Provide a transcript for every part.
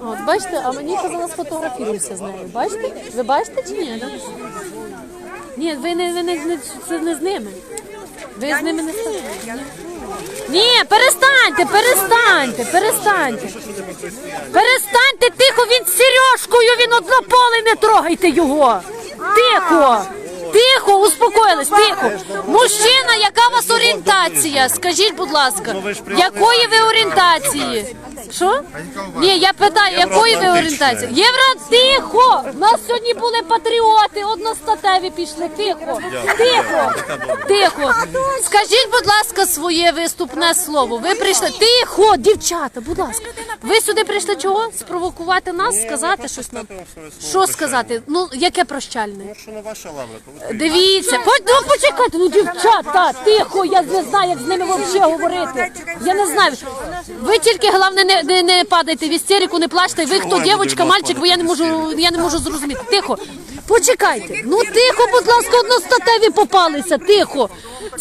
От, бачите, а мені казала, сфотографіруйся з нею. Бачите? Ви бачите чи ні? Ні, ви не, ви не, не, це не з ними. Ви з ними не фотографуєте. Ні. Ні, перестаньте, перестаньте, перестаньте. Перестаньте тихо, він з Сережкою, він однополий, не трогайте його. Тихо. Тихо, успокоїлись, тихо. Мужчина, яка вас орієнтація? Скажіть, будь ласка, якої ви орієнтації? Що? Ні, я питаю, якої ви орієнтації? Євро, тихо! У нас сьогодні були патріоти, одностатеві пішли. Тихо, тихо, тихо. Скажіть, будь ласка, своє виступне слово. Ви прийшли. Тихо, дівчата, будь ласка. Ви сюди прийшли чого? Спровокувати нас, сказати щось нам? Що сказати? Ну, яке прощальне? Що не ваша лавра, то ви Дивіться, по, ну почекайте, ну дівчата, тихо, я не знаю, як з ними взагалі говорити. Я не знаю. Ви тільки головне не, не, не падайте в істерику, не плачте. Ви хто, дівчинка, мальчик, бо я не можу, я не можу зрозуміти. Тихо. Почекайте. Ну тихо, будь ласка, одностатеві попалися. Тихо.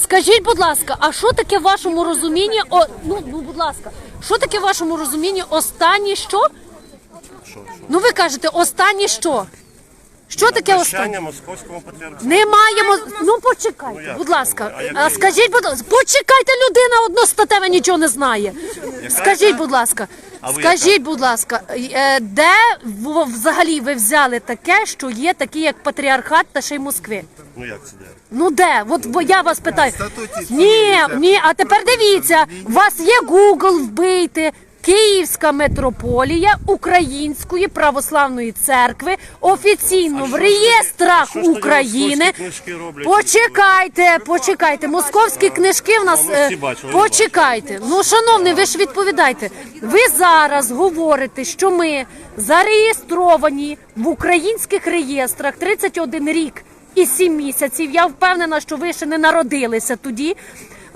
Скажіть, будь ласка, а що таке в вашому розумінні? О, ну, ну, будь ласка, що таке в вашому розумінні останнє що? Ну ви кажете, останнє що? Що таке останнє? прощання московському патріархату. Не маємо. Ну почекайте, як будь ласка. А А скажіть, будь ласка, почекайте, людина одностатева нічого не знає. Скажіть, будь ласка, А ви скажіть, будь ласка, е, де в- взагалі ви взяли таке, що є такі, як патріархат та ще й Москви? Ну як це де? Ну де? От бо я вас питаю. статуті Ні, ні, а тепер дивіться, у вас є Google вбийте. Київська митрополія Української православної церкви офіційно в реєстрах що ж тоді України. московські книжки роблять? Почекайте, почекайте. Московські книжки в нас ми е, всі бачили, ви почекайте. Ну, шановний, ви ж відповідайте. Ви зараз говорите, що ми зареєстровані в українських реєстрах 31 рік і 7 місяців. Я впевнена, що ви ще не народилися тоді.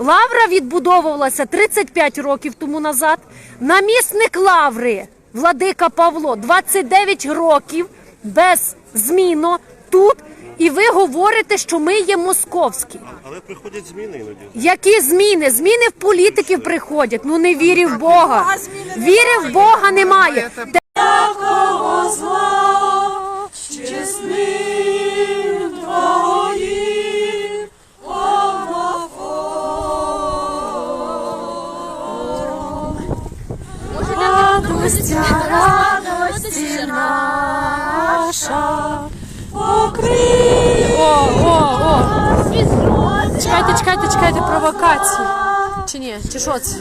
Лавра відбудовувалася 35 років тому назад. Намісник лаври Владика Павло 29 років без зміну тут. І ви говорите, що ми є московські. Але приходять зміни іноді. Які зміни? Зміни в політиків приходять. Ну не вірі в Бога. Віри в Бога немає. Те- Радості, радості наша. О, о, о. Чекайте, чекайте, чекайте провокації. Чи ні? Чи що це?